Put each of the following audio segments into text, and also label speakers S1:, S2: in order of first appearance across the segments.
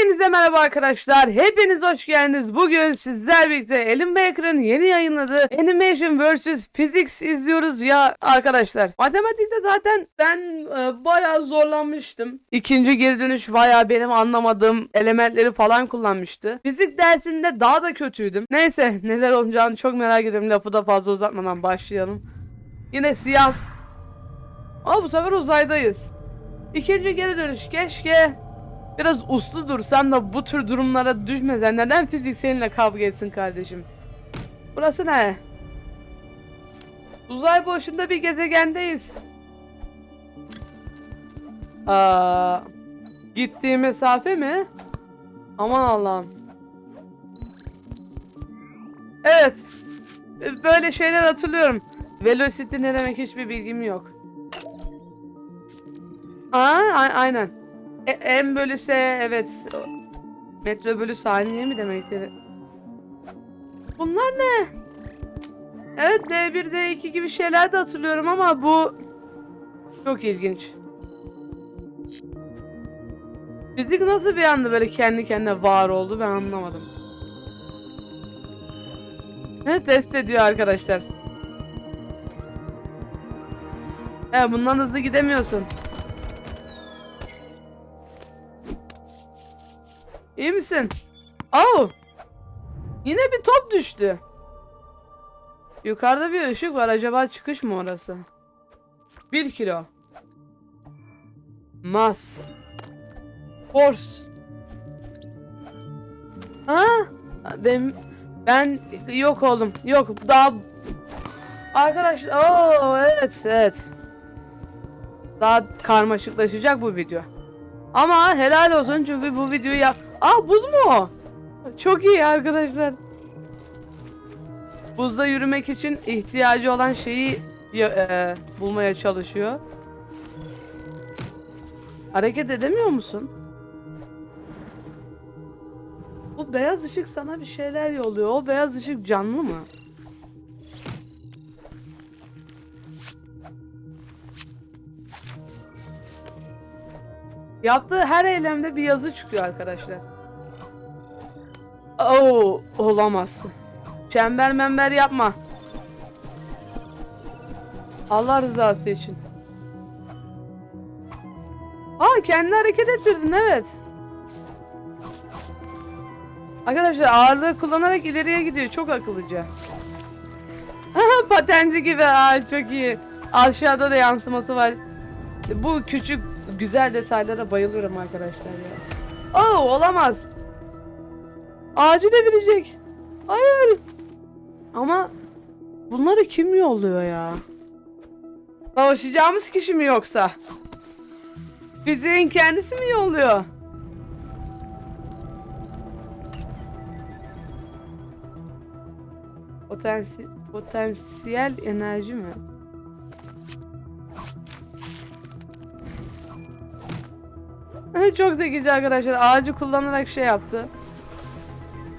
S1: Hepinize merhaba arkadaşlar. Hepiniz hoş geldiniz. Bugün sizler birlikte Alan Waker'ın yeni yayınladığı Animation vs Physics izliyoruz ya arkadaşlar. Matematikte zaten ben e, bayağı zorlanmıştım. İkinci geri dönüş bayağı benim anlamadığım elementleri falan kullanmıştı. Fizik dersinde daha da kötüydüm. Neyse neler olacağını çok merak ediyorum. Lafı da fazla uzatmadan başlayalım. Yine siyah. Ama bu sefer uzaydayız. İkinci geri dönüş keşke biraz uslu dursan da bu tür durumlara düşmesen neden fizik seninle kavga etsin kardeşim? Burası ne? Uzay boşluğunda bir gezegendeyiz. Aa, gittiği mesafe mi? Aman Allah'ım. Evet. Böyle şeyler hatırlıyorum. Velocity ne demek hiçbir bilgim yok. Aa, aynen. E, M bölü S evet. Metre bölü saniye mi demekti? Bunlar ne? Evet D1 D2 gibi şeyler de hatırlıyorum ama bu çok ilginç. Fizik nasıl bir anda böyle kendi kendine var oldu ben anlamadım. Ne test ediyor arkadaşlar. He bundan hızlı gidemiyorsun. İyi misin? Oh! Yine bir top düştü. Yukarıda bir ışık var. Acaba çıkış mı orası? Bir kilo. Mass. Force. Ha? Ben ben yok oğlum. Yok daha Arkadaşlar oo evet evet. Daha karmaşıklaşacak bu video. Ama helal olsun çünkü bu videoyu yap... Aa buz mu? Çok iyi arkadaşlar. Buzda yürümek için ihtiyacı olan şeyi e, bulmaya çalışıyor. Hareket edemiyor musun? Bu beyaz ışık sana bir şeyler yolluyor. O beyaz ışık canlı mı? Yaptığı her eylemde bir yazı çıkıyor arkadaşlar. Oo, olamaz. Çember member yapma. Allah rızası için. Aa kendi hareket ettirdin evet. Arkadaşlar ağırlığı kullanarak ileriye gidiyor. Çok akıllıca. Patenci gibi. Aa, çok iyi. Aşağıda da yansıması var. Bu küçük güzel detaylara bayılıyorum arkadaşlar ya. Oo olamaz. Ağacı devirecek. Hayır. Ama bunları kim yolluyor ya? Savaşacağımız kişi mi yoksa? Fiziğin kendisi mi yolluyor? Potansi potansiyel enerji mi? Çok zekice arkadaşlar. Ağacı kullanarak şey yaptı.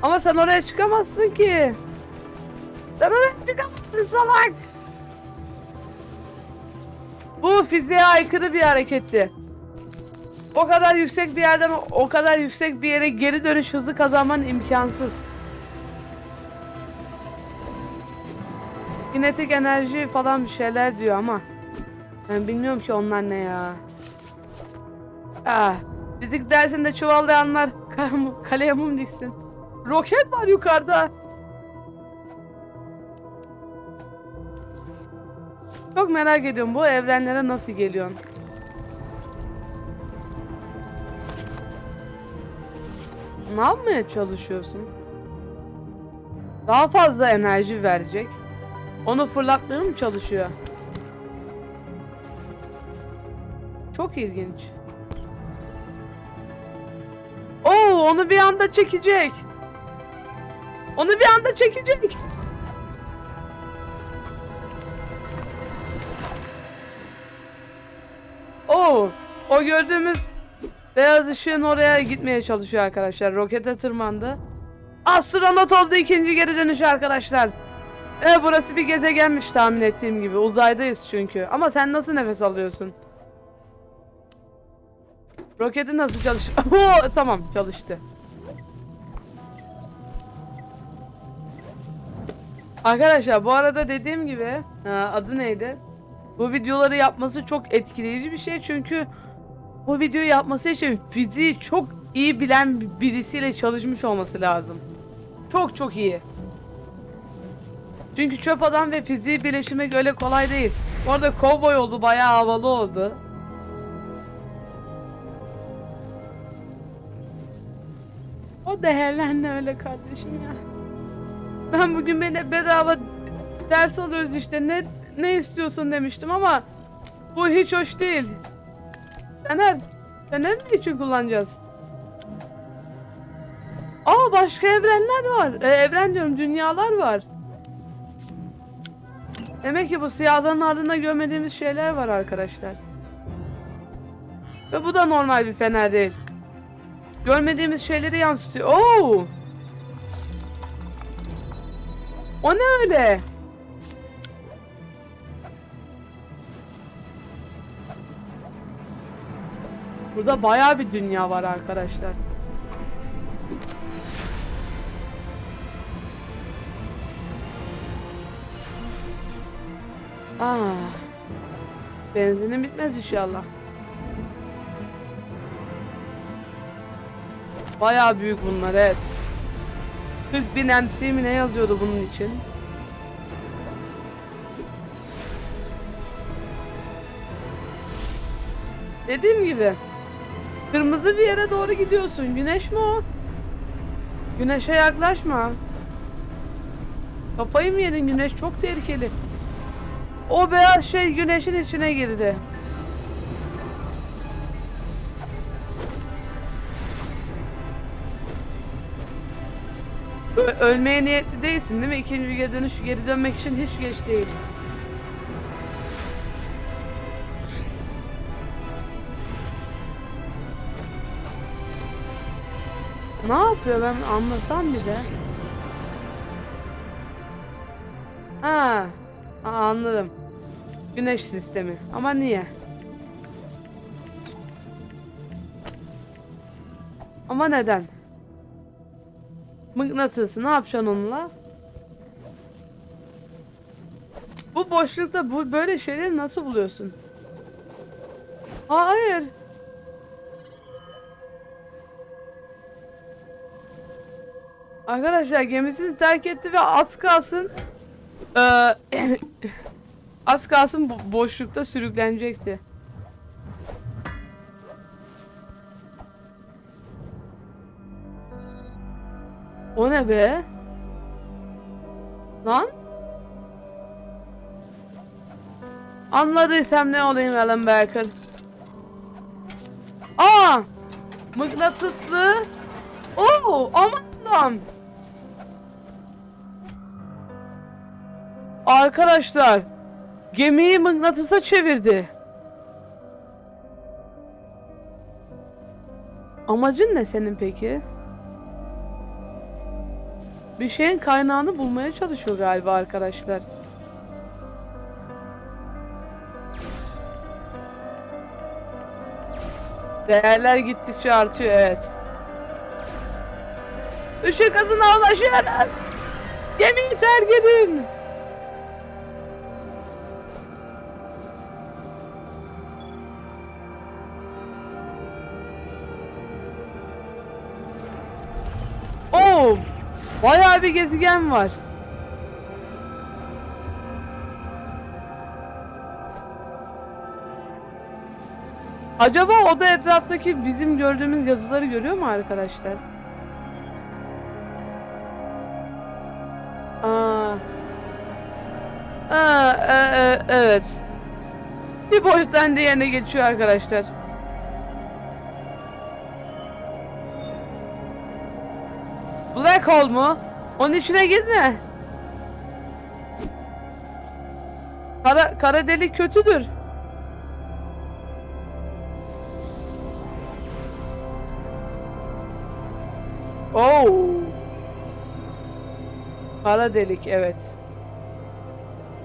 S1: Ama sen oraya çıkamazsın ki. Sen oraya çıkamazsın salak. Bu fiziğe aykırı bir hareketti. O kadar yüksek bir yerden o- kadar yüksek bir yere geri dönüş hızı kazanman imkansız. Kinetik enerji falan bir şeyler diyor ama ben bilmiyorum ki onlar ne ya. Ah, fizik dersinde çuvallayanlar kal- kaleye mum diksin. Roket var yukarıda. Çok merak ediyorum bu evrenlere nasıl geliyorsun? Ne yapmaya çalışıyorsun? Daha fazla enerji verecek. Onu fırlatmaya mı çalışıyor? Çok ilginç. Onu bir anda çekecek. Onu bir anda çekecek. Oo, o gördüğümüz beyaz ışığın oraya gitmeye çalışıyor arkadaşlar. Rokete tırmandı. Astronot oldu ikinci geri dönüşü arkadaşlar. E burası bir gezegenmiş tahmin ettiğim gibi. Uzaydayız çünkü. Ama sen nasıl nefes alıyorsun? Roketi nasıl çalışıyor? Oo, tamam çalıştı. Arkadaşlar bu arada dediğim gibi e, adı neydi? Bu videoları yapması çok etkileyici bir şey çünkü bu videoyu yapması için fiziği çok iyi bilen birisiyle çalışmış olması lazım. Çok çok iyi. Çünkü çöp adam ve fiziği birleştirmek öyle kolay değil. Bu arada kovboy oldu bayağı havalı oldu. O değerlendi öyle kardeşim ya. Ben bugün beni bedava ders alıyoruz işte ne ne istiyorsun demiştim ama bu hiç hoş değil. Fener, Fener ne için kullanacağız? Aa başka evrenler var. Ee, evren diyorum dünyalar var. Demek ki bu siyahların ardında görmediğimiz şeyler var arkadaşlar. Ve bu da normal bir fener değil. Görmediğimiz şeyleri yansıtıyor. Oo! O ne öyle? Burada bayağı bir dünya var arkadaşlar. Ah. Benzinin bitmez inşallah. Bayağı büyük bunlar evet. 40 bin MC mi ne yazıyordu bunun için? Dediğim gibi kırmızı bir yere doğru gidiyorsun. Güneş mi o? Güneşe yaklaşma. Kafayı mı yedin güneş? Çok tehlikeli. O beyaz şey güneşin içine girdi. Ölmeye niyetli değilsin değil mi? İkinci geri dönüş geri dönmek için hiç geç değil. Ne yapıyor ben anlasam bir de. Ha, Aa, anladım. Güneş sistemi. Ama niye? Ama neden? Mıknatısı ne yapacaksın onunla? Bu boşlukta bu böyle şeyleri nasıl buluyorsun? Hayır. Arkadaşlar gemisini terk etti ve az kalsın eee, az kalsın bo- boşlukta sürüklenecekti. Ne be? Lan? Anladıysam ne olayım Alan Barker? Aa! Mıknatıslı. Oo, aman Allah'ım. Arkadaşlar, gemiyi mıknatısa çevirdi. Amacın ne senin peki? Bir şeyin kaynağını bulmaya çalışıyor galiba arkadaşlar. Değerler gittikçe artıyor evet. Işık hızına ulaşıyoruz. Gemiyi terk edin. Oo, bayağı bir gezegen var. Acaba o da etraftaki bizim gördüğümüz yazıları görüyor mu arkadaşlar? Aa. Aa, e- e- evet. Bir boyuttan diğerine geçiyor arkadaşlar. Hole mu? Onun içine girme. Kara, kara delik kötüdür. Oo. Kara delik evet.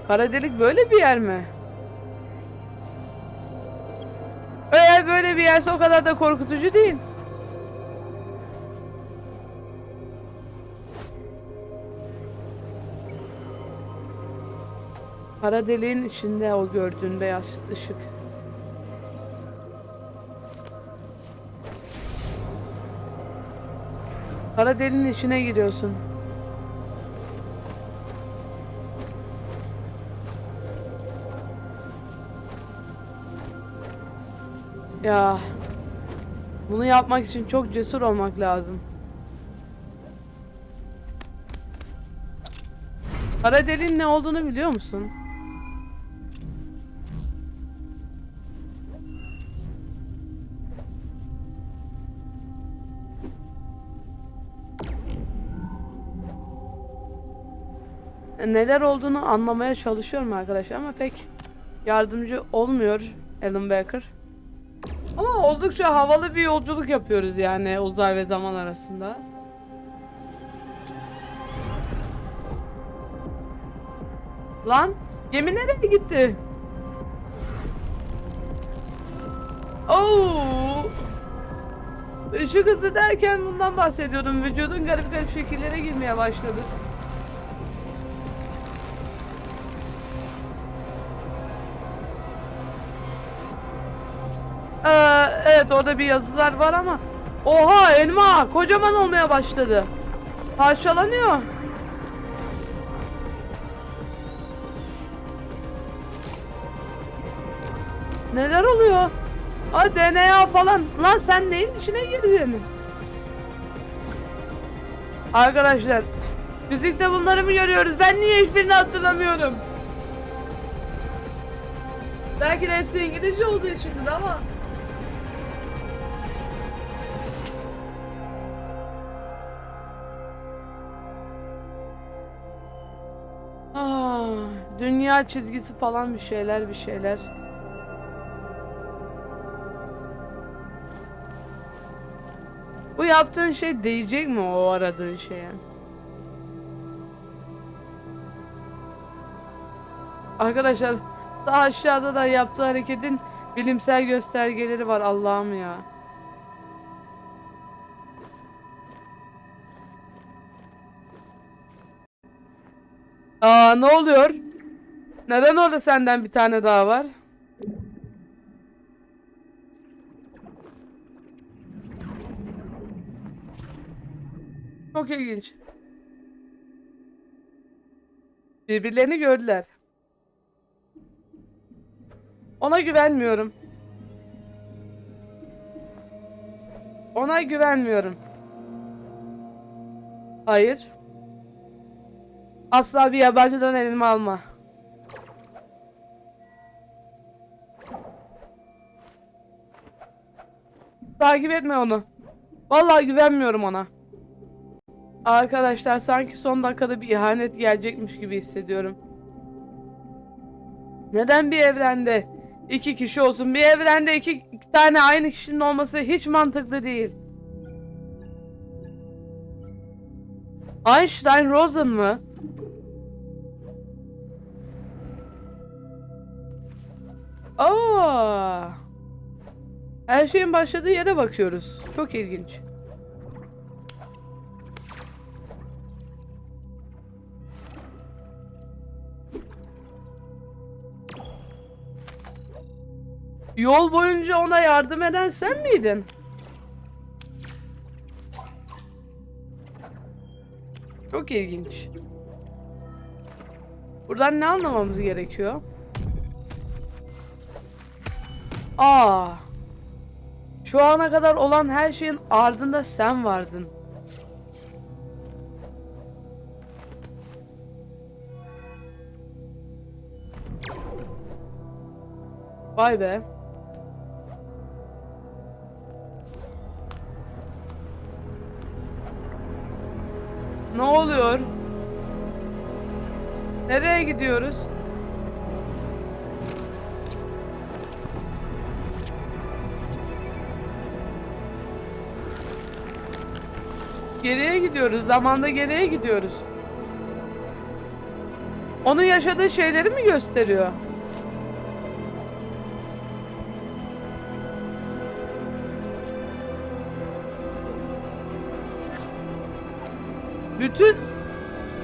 S1: Kara delik böyle bir yer mi? Eğer böyle bir yerse o kadar da korkutucu değil. Kara deliğin içinde o gördüğün beyaz ışık. Kara deliğin içine giriyorsun. Ya bunu yapmak için çok cesur olmak lazım. Kara deliğin ne olduğunu biliyor musun? Neler olduğunu anlamaya çalışıyorum arkadaşlar ama pek yardımcı olmuyor Alan Baker. Ama oldukça havalı bir yolculuk yapıyoruz yani uzay ve zaman arasında. Lan gemi nereye gitti? Oo! Işık hızı derken bundan bahsediyordum. Vücudun garip garip şekillere girmeye başladı. Evet orada bir yazılar var ama Oha elma kocaman olmaya başladı. Parçalanıyor. Neler oluyor? Ha DNA falan. Lan sen neyin içine girdin? Arkadaşlar fizikte bunları mı görüyoruz? Ben niye hiçbirini hatırlamıyorum? Belki de hepsi İngilizce olduğu içindir ama. Dünya çizgisi falan bir şeyler bir şeyler. Bu yaptığın şey değecek mi o aradığın şeye? Arkadaşlar daha aşağıda da yaptığı hareketin bilimsel göstergeleri var Allah'ım ya. Aa ne oluyor? Neden orada senden bir tane daha var? Çok ilginç. Birbirlerini gördüler. Ona güvenmiyorum. Ona güvenmiyorum. Hayır. Asla bir yabancıdan elimi alma. Takip etme onu. Vallahi güvenmiyorum ona. Arkadaşlar sanki son dakikada bir ihanet gelecekmiş gibi hissediyorum. Neden bir evrende iki kişi olsun? Bir evrende iki, tane aynı kişinin olması hiç mantıklı değil. Einstein Rosen mı? Her şeyin başladığı yere bakıyoruz. Çok ilginç. Yol boyunca ona yardım eden sen miydin? Çok ilginç. Buradan ne anlamamız gerekiyor? Aa. Şu ana kadar olan her şeyin ardında sen vardın. Vay be. Ne oluyor? Nereye gidiyoruz? Geriye gidiyoruz. Zamanda geriye gidiyoruz. Onun yaşadığı şeyleri mi gösteriyor? Bütün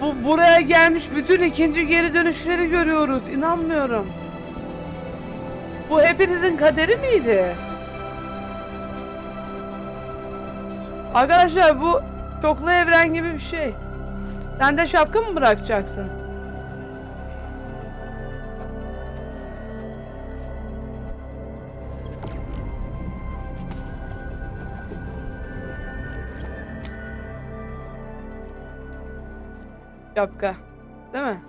S1: bu buraya gelmiş bütün ikinci geri dönüşleri görüyoruz. İnanmıyorum. Bu hepinizin kaderi miydi? Arkadaşlar bu çoklu evren gibi bir şey. Sen de şapka mı bırakacaksın? Şapka. Değil mi?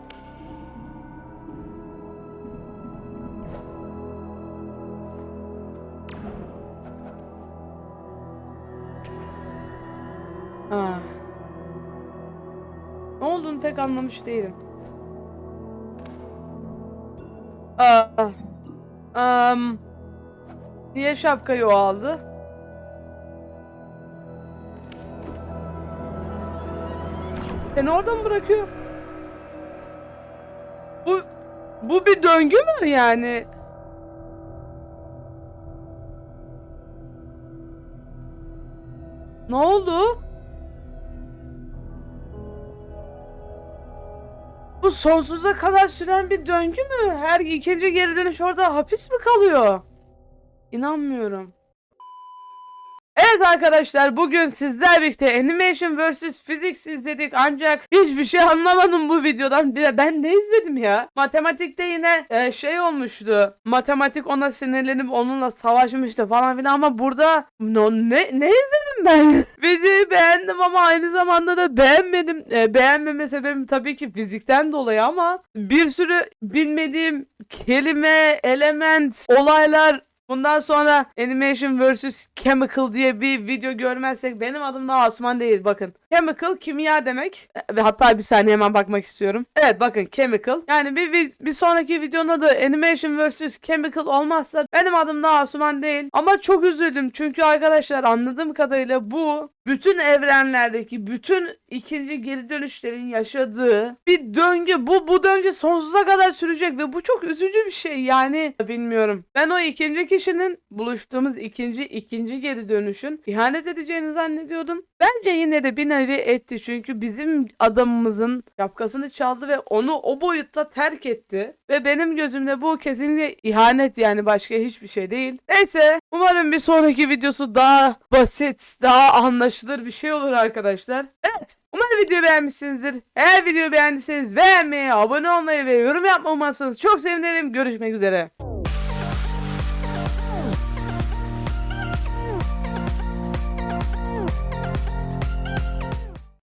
S1: Ne olduğunu pek anlamış değilim. Aa. Am. Niye şapkayı o aldı? Seni orada mı bırakıyor? Bu bu bir döngü mü yani? Ne oldu? Sonsuza kadar süren bir döngü mü? Her ikinci geri dönüş orada hapis mi kalıyor? İnanmıyorum. Evet arkadaşlar bugün sizler birlikte Animation vs Physics izledik ancak hiçbir şey anlamadım bu videodan. Ben ne izledim ya? Matematikte yine e, şey olmuştu. Matematik ona sinirlenip onunla savaşmıştı falan filan ama burada no, ne, ne izledim ben? Videoyu beğendim ama aynı zamanda da beğenmedim. E, beğenmeme sebebim tabii ki fizikten dolayı ama bir sürü bilmediğim kelime, element, olaylar Bundan sonra Animation vs Chemical diye bir video görmezsek benim adım da Asman değil bakın. Chemical kimya demek. Ve hatta bir saniye hemen bakmak istiyorum. Evet bakın Chemical. Yani bir, bir, bir sonraki videonun da Animation vs Chemical olmazsa benim adım da Asuman değil. Ama çok üzüldüm çünkü arkadaşlar anladığım kadarıyla bu bütün evrenlerdeki bütün ikinci geri dönüşlerin yaşadığı bir döngü. Bu bu döngü sonsuza kadar sürecek ve bu çok üzücü bir şey. Yani bilmiyorum. Ben o ikinci kişinin buluştuğumuz ikinci ikinci geri dönüşün ihanet edeceğini zannediyordum. Bence yine de bir nevi etti. Çünkü bizim adamımızın şapkasını çaldı ve onu o boyutta terk etti. Ve benim gözümde bu kesinlikle ihanet yani başka hiçbir şey değil. Neyse umarım bir sonraki videosu daha basit, daha anlaşılır bir şey olur arkadaşlar. Evet Umarım videoyu beğenmişsinizdir. Eğer videoyu beğendiyseniz beğenmeyi, abone olmayı ve yorum yapmayı unutmazsanız çok sevinirim. Görüşmek üzere.